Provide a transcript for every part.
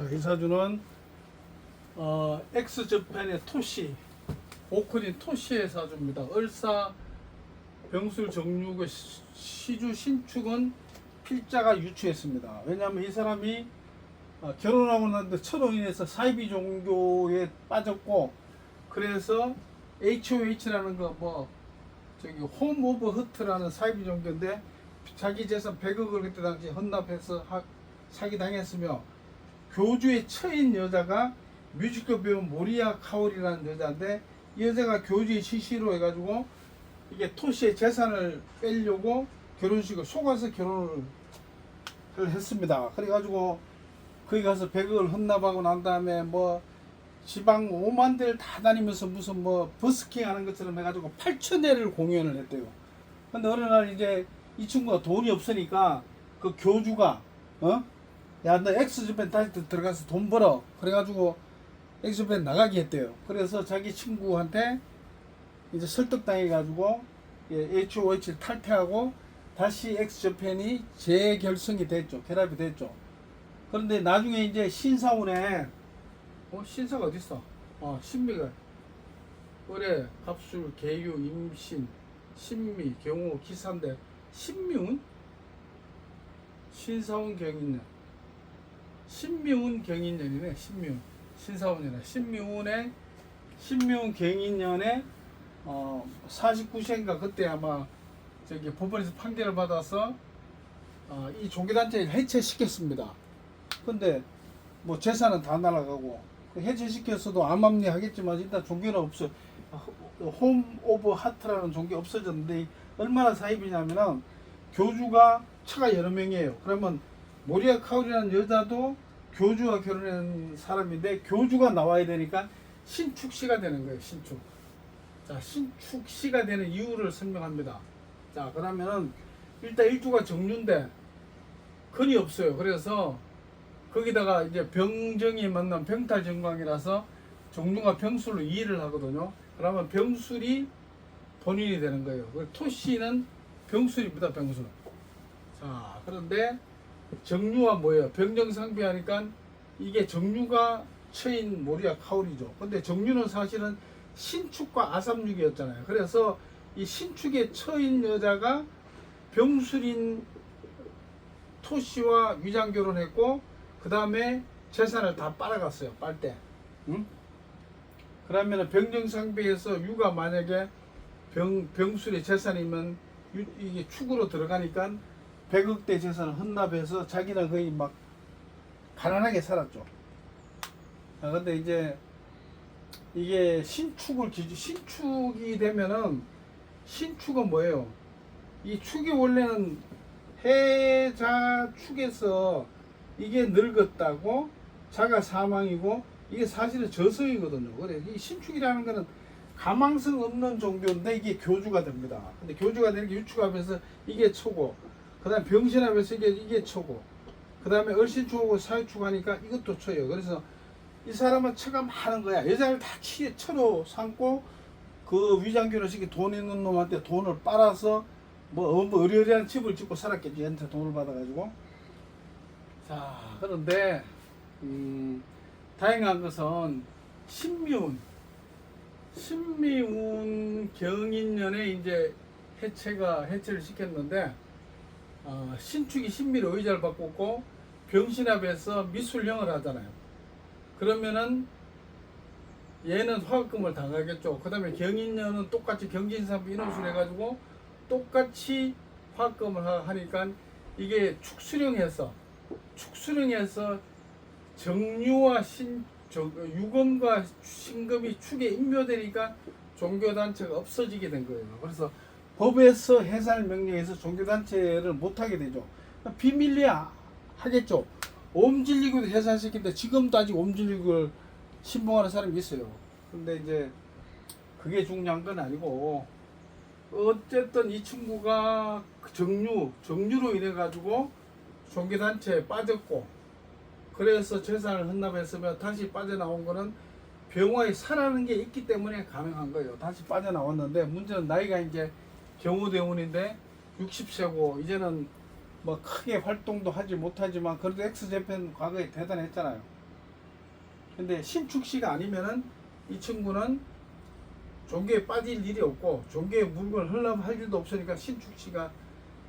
자, 이 사주는 어, 엑스저펜의 토시, 오크린 토시의 사주입니다. 을사 병술 정육의 시- 시주 신축은 필자가 유추했습니다. 왜냐하면 이 사람이 어, 결혼하고 났는데 철로 인해서 사이비 종교에 빠졌고 그래서 HOH라는 거 뭐 저기 홈 오브 허트라는 사이비 종교인데 자기 재산 100억을 그때 당시 헌납해서 하- 사기 당했으며 교주의 처인 여자가 뮤지컬 배우 모리아 카올이라는 여자인데 이 여자가 교주의 시시로 해가지고 이게 토시의 재산을 빼려고 결혼식을 속아서 결혼을 했습니다. 그래가지고 거기 가서 100억을 헌납하고 난 다음에 뭐 지방 5만 대를 다 다니면서 무슨 뭐 버스킹 하는 것처럼 해가지고 8천 대를 공연을 했대요. 근데 어느 날 이제 이 친구가 돈이 없으니까 그 교주가 어? 야너 엑스주펜 다시 들- 들어가서 돈 벌어. 그래가지고 엑스주펜 나가게 했대요. 그래서 자기 친구한테 이제 설득당해가지고 예, HOH를 탈퇴하고 다시 엑스저펜이 재결성이 됐죠. 결합이 됐죠. 그런데 나중에 이제 신사운에 어 신사가 어디 있어? 어 신미가 의뢰, 합술, 계유, 임신, 신미, 경호, 기사인데 신미운? 신사운 경인년 신미운 경인년이네 신미운 신사운이네 신미운의 신미운 경인년에 어 49세인가 그때 아마 저기 법원에서 판결을 받아서 어, 이 종교단체를 해체시켰습니다. 근데 뭐 재산은 다 날아가고 그 해체시켰어도 암암리 하겠지만 일단 종교는 없어. 홈 오브 하트라는 종교 없어졌는데 얼마나 사입이냐면은 교주가 처가 여러 명이에요. 그러면 모리아 카울이라는 여자도 교주와 결혼한 사람인데 교주가 나와야 되니까 신축시가 되는 거예요. 신축. 자, 신축시가 되는 이유를 설명합니다. 자, 그러면은 일단 일주가 정류인데 근이 없어요. 그래서 거기다가 이제 병정이 만난 병탈 정광이라서 정류가 병술로 이해를 하거든요. 그러면 병술이 본인이 되는 거예요. 그 토씨는 병술입니다. 병술. 자, 그런데 정류가 뭐예요? 병정상비 하니까 이게 정류가 처인 모리아 카울이죠. 근데 정류는 사실은 신축과 아삼육이었잖아요. 그래서 이 신축에 처인 여자가 병술인 토씨와 위장 결혼했고 그 다음에 재산을 다 빨아갔어요. 빨대. 응? 그러면 병정상비에서 유가 만약에 병 병술의 재산이면 유- 이게 축으로 들어가니까 100억대 재산을 헌납해서 자기는 거의 막 가난하게 살았죠. 아, 근데 이제 이게 신축을 기준 신축이 되면은 신축은 뭐예요? 이 축이 원래는 해자 축에서 이게 늙었다고 자가 사망이고 이게 사실은 저성이거든요. 그래 이 신축이라는 거는 가망성 없는 종교인데 이게 교주가 됩니다. 근데 교주가 되는 게 유축하면서 이게 초고, 그 다음 병신하면서 이게 이게 초고, 그 다음에 얼신축하고 사유축하니까 이것도 초예요. 그래서 이 사람은 많은 거야. 여자를 다 치, 처로 삼고 그 위장결혼식에 돈 있는 놈한테 돈을 빨아서 뭐, 뭐 어리어리한 집을 짓고 살았겠지. 얘한테 돈을 받아가지고. 자, 그런데 음, 다행한 것은 신미운, 신미운 경인년에 이제 해체가 해체를 시켰는데 어, 신축이 신미로 의자를 바꿨고 병신합에서 미술령을 하잖아요. 그러면은 얘는 화학금을 당하겠죠. 그 다음에 경인년은 똑같이 경진산부 인호술 해가지고 똑같이 화학금을 하- 하니까 이게 축수령해서 축수령해서 정유와 신 저, 유금과 신금이 축에 인묘되니까 종교단체가 없어지게 된 거예요. 그래서 법에서 해산 명령에서 종교단체를 못하게 되죠. 비밀리야 하겠죠. 옴질리교도 해산시키는데 지금도 아직 옴질리교를 신봉하는 사람이 있어요. 근데 이제 그게 중요한 건 아니고 어쨌든 이 친구가 그 정류 정류로 인해 가지고 종교단체에 빠졌고 그래서 재산을 헌납했으면 다시 빠져나온 거는 병화에 살아는 게 있기 때문에 가능한 거예요. 다시 빠져나왔는데 문제는 나이가 이제 경호대원인데 60세고 이제는 뭐 크게 활동도 하지 못하지만 그래도 엑스제팬 과거에 대단했잖아요. 근데 신축시가 아니면은 이 친구는 종교에 빠질 일이 없고 종교에 물건을 흘러면 할 일도 없으니까 신축시가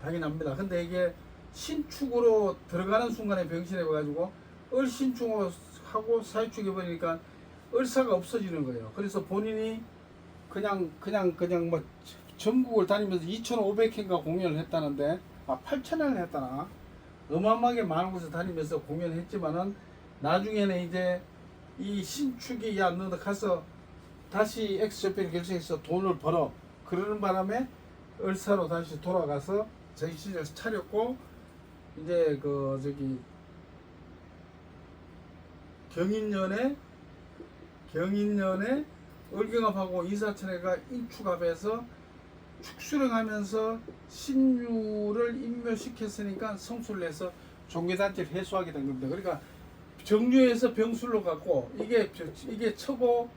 당연합니다. 근데 이게 신축으로 들어가는 순간에 병신해 가지고 을신축으로 하고 사유축해 버리니까 을사가 없어지는 거예요. 그래서 본인이 그냥 그냥 그냥 뭐 전국을 다니면서 2,500회인가 공연을 했다는데 아 8,000회를 했다나? 어마어마하게 많은 곳을 다니면서 공연을 했지만은 나중에는 이제 이 신축이 야너 가서 다시 엑스저편을 결성해서 돈을 벌어. 그러는 바람에 을사로 다시 돌아가서 정신을 차렸고 이제 그 저기 경인년에 경인년에 을경합하고 이사천회가 인축합해서 축수령하면서 신유를 인묘시켰으니까 성수를 해서 종교단체를 해소하게 된 겁니다. 그러니까 정류에서 병술로 갔고 이게 이게 처고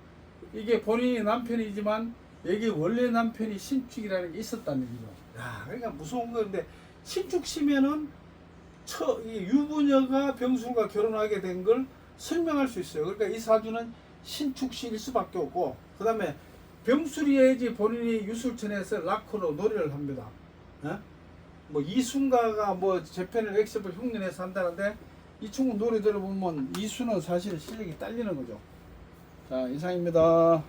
이게 본인이 남편이지만 여기 원래 남편이 신축이라는 게 있었다는 얘기죠. 야, 그러니까 무서운 건데 신축 시면은 처, 이 유부녀가 병술과 결혼하게 된 걸 설명할 수 있어요. 그러니까 이 사주는 신축시일 수밖에 없고 그 다음에 병술이야지 본인이 유술천에서 락커로 노래를 합니다. 예? 뭐 이순가가 뭐 재팬을 엑스를 흉내내서 한다는데 이 친구 노래 들어보면 이수는 사실 실력이 딸리는 거죠. 자 이상입니다.